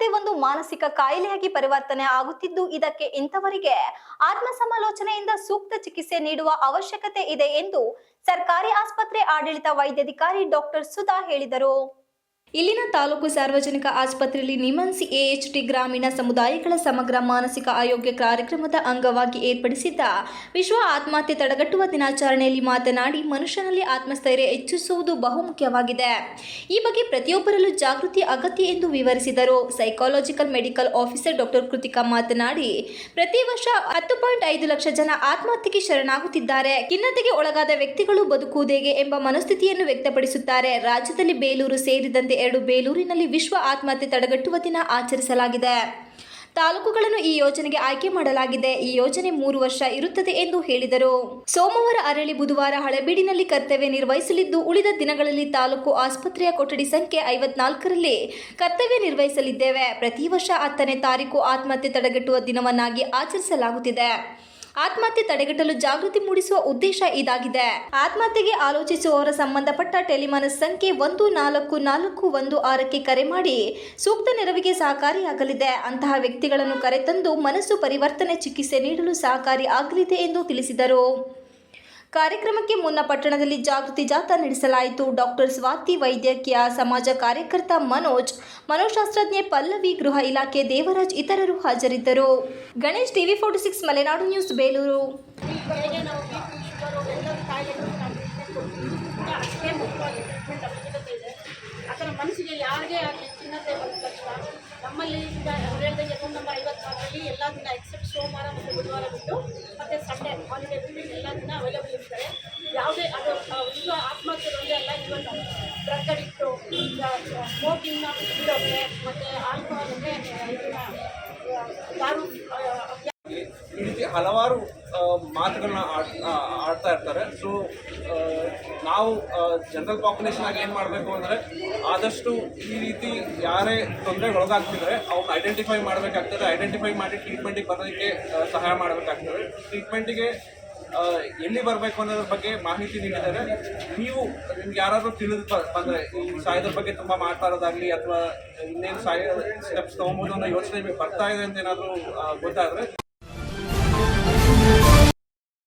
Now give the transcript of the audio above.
ಮಾನಸಿಕ ಕಾಯಿಲೆಯಾಗಿ ಪರಿವರ್ತನೆ ಆಗುತ್ತಿದ್ದು ಇದಕ್ಕೆ ಇಂಥವರಿಗೆ ಆತ್ಮ ಸಮಾಲೋಚನೆಯಿಂದ ಸೂಕ್ತ ಚಿಕಿತ್ಸೆ ನೀಡುವ ಅವಶ್ಯಕತೆ ಇದೆ ಎಂದು ಸರ್ಕಾರಿ ಆಸ್ಪತ್ರೆ ಆಡಳಿತ ವೈದ್ಯಾಧಿಕಾರಿ ಡಾಕ್ಟರ್ ಸುಧಾ ಹೇಳಿದರು. ಇಲ್ಲಿನ ತಾಲೂಕು ಸಾರ್ವಜನಿಕ ಆಸ್ಪತ್ರೆಯಲ್ಲಿ ನಿಮನ್ಸಿ ಎಎಚ್ಟಿ ಗ್ರಾಮೀಣ ಸಮುದಾಯಗಳ ಸಮಗ್ರ ಮಾನಸಿಕ ಆರೋಗ್ಯ ಕಾರ್ಯಕ್ರಮದ ಅಂಗವಾಗಿ ಏರ್ಪಡಿಸಿದ್ದ ವಿಶ್ವ ಆತ್ಮಹತ್ಯೆ ತಡೆಗಟ್ಟುವ ದಿನಾಚರಣೆಯಲ್ಲಿ ಮಾತನಾಡಿ ಮನುಷ್ಯನಲ್ಲಿ ಆತ್ಮಸ್ಥೈರ್ಯ ಹೆಚ್ಚಿಸುವುದು ಬಹುಮುಖ್ಯವಾಗಿದೆ. ಈ ಬಗ್ಗೆ ಪ್ರತಿಯೊಬ್ಬರಲ್ಲೂ ಜಾಗೃತಿ ಅಗತ್ಯ ಎಂದು ವಿವರಿಸಿದರು. Psychological medical officer doctor Kritika ಮಾತನಾಡಿ, ಪ್ರತಿ ವರ್ಷ ಹತ್ತು ಪಾಯಿಂಟ್ ಐದು ಲಕ್ಷ ಜನ ಆತ್ಮಹತ್ಯೆಗೆ ಶರಣಾಗುತ್ತಿದ್ದಾರೆ. ಖಿನ್ನತೆಗೆ ಒಳಗಾದ ವ್ಯಕ್ತಿಗಳು ಬದುಕುವುದೇಗೆ ಎಂಬ ಮನಸ್ಥಿತಿಯನ್ನು ವ್ಯಕ್ತಪಡಿಸುತ್ತಾರೆ. ರಾಜ್ಯದಲ್ಲಿ ಬೇಲೂರು ಸೇರಿದಂತೆ ಎರಡು ಬೇಲೂರಿನಲ್ಲಿ ವಿಶ್ವ ಆತ್ಮಹತ್ಯೆ ತಡೆಗಟ್ಟುವ ದಿನ ಆಚರಿಸಲಾಗಿದೆ. ತಾಲೂಕುಗಳನ್ನು ಈ ಯೋಜನೆಗೆ ಆಯ್ಕೆ ಮಾಡಲಾಗಿದೆ. ಈ ಯೋಜನೆ ಮೂರು ವರ್ಷ ಇರುತ್ತದೆ ಎಂದು ಹೇಳಿದರು. ಸೋಮವಾರ ಅರಳಿ ಬುಧವಾರ ಹಳೆಬೀಡಿನಲ್ಲಿ ಕರ್ತವ್ಯ ನಿರ್ವಹಿಸಲಿದ್ದು, ಉಳಿದ ದಿನಗಳಲ್ಲಿ ತಾಲೂಕು ಆಸ್ಪತ್ರೆಯ ಕೊಠಡಿ ಸಂಖ್ಯೆ ಐವತ್ನಾಲ್ಕರಲ್ಲಿ ಕರ್ತವ್ಯ ನಿರ್ವಹಿಸಲಿದ್ದೇವೆ. ಪ್ರತಿ ವರ್ಷ ಹತ್ತನೇ ತಾರೀಕು ಆತ್ಮಹತ್ಯೆ ತಡೆಗಟ್ಟುವ ದಿನವನ್ನಾಗಿ ಆಚರಿಸಲಾಗುತ್ತಿದೆ. ಆತ್ಮಹತ್ಯೆ ತಡೆಗಟ್ಟಲು ಜಾಗೃತಿ ಮೂಡಿಸುವ ಉದ್ದೇಶ ಇದಾಗಿದೆ. ಆತ್ಮಹತ್ಯೆಗೆ ಆಲೋಚಿಸುವವರ ಸಂಬಂಧಪಟ್ಟ ಟೆಲಿಮಾನಸ್ ಸಂಖ್ಯೆ ಒಂದು ನಾಲ್ಕು ನಾಲ್ಕು ಒಂದು ಆರಕ್ಕೆ ಕರೆ ಮಾಡಿ ಸೂಕ್ತ ನೆರವಿಗೆ ಸಹಕಾರಿಯಾಗಲಿದೆ. ಅಂತಹ ವ್ಯಕ್ತಿಗಳನ್ನು ಕರೆತಂದು ಮನಸ್ಸು ಪರಿವರ್ತನೆ ಚಿಕಿತ್ಸೆ ನೀಡಲು ಸಹಕಾರಿ ಆಗಲಿದೆ ಎಂದು ತಿಳಿಸಿದರು. ಕಾರ್ಯಕ್ರಮಕ್ಕೆ ಮುನ್ನ ಪಟ್ಟಣದಲ್ಲಿ ಜಾಗೃತಿ ಜಾಥಾ ನಡೆಸಲಾಯಿತು. ಡಾಕ್ಟರ್ ಸ್ವಾತಿ ವೈದ್ಯಕೀಯ ಸಮಾಜ ಕಾರ್ಯಕರ್ತ ಮನೋಜ್, ಮನೋಶಾಸ್ತ್ರಜ್ಞೆ ಪಲ್ಲವಿ ಗೃಹ ಇಲಾಖೆ ದೇವರಾಜ್ ಇತರರು ಹಾಜರಿದ್ದರು. Ganesh TV forty six, Malenadu news, Belur. ಮನಸ್ಸಿಗೆ ಯಾರಿಗೇ ನಮ್ಮಲ್ಲಿ ಎಲ್ಲ ಸೋಮವಾರ ಮತ್ತು ಬುಧವಾರ ಬಿಟ್ಟು ಮತ್ತು ಸಂಡೇ ಹಾಲಿಡೇ ಬಿಟ್ಟು ಎಲ್ಲ ದಿನ ಅವೈಲೇಬಲ್ ಇರ್ತಾರೆ. ಯಾವುದೇ ಅದು ವಿಶ್ವ ಆತ್ಮಹತ್ಯೆ ಒಂದೇ ಅಲ್ಲ ಇವನ್ ಡ್ರಗ್ ಈಗ ಸ್ಮೋಕಿಂಗ್ನ ಬಿಡೋಕ್ಕೆ ಮತ್ತು ಆಲ್ಕೋಹಾಲ್ ಇದನ್ನು ರೀತಿ ಹಲವಾರು ಮಾತುಗಳನ್ನ ಆಡ್ತಾ ಇರ್ತಾರೆ. ಸೊ ನಾವು ಜನರಲ್ ಪಾಪ್ಯುಲೇಷನ್ ಆಗಿ ಏನು ಮಾಡಬೇಕು ಅಂದರೆ ಆದಷ್ಟು ಈ ರೀತಿ ಯಾರೇ ತೊಂದರೆ ಒಳಗಾಗ್ತಿದ್ರೆ ಅವ್ರನ್ನ ಐಡೆಂಟಿಫೈ ಮಾಡಬೇಕಾಗ್ತದೆ. ಐಡೆಂಟಿಫೈ ಮಾಡಿ ಟ್ರೀಟ್ಮೆಂಟಿಗೆ ಬರೋದಕ್ಕೆ ಸಹಾಯ ಮಾಡಬೇಕಾಗ್ತದೆ. ಟ್ರೀಟ್ಮೆಂಟಿಗೆ ಎಲ್ಲಿ ಬರಬೇಕು ಅನ್ನೋದ್ರ ಬಗ್ಗೆ ಮಾಹಿತಿ ನೀಡಿದ್ದಾರೆ ನೀವು ನಿಮ್ಗೆ ಯಾರಾದರೂ ತಿಳಿದು ಬಂದರೆ ಈ ಸಾಯೋದ್ರ ಬಗ್ಗೆ ತುಂಬ ಮಾತಾಡೋದಾಗ್ಲಿ ಅಥವಾ ಇನ್ನೇನು ಸಾಯ ಸ್ಟೆಪ್ಸ್ ತೊಗೊಬೋದು ಅನ್ನೋ ಯೋಚನೆ ಬರ್ತಾ ಇದೆ ಅಂತ ಏನಾದರೂ ಗೊತ್ತಾದರೆ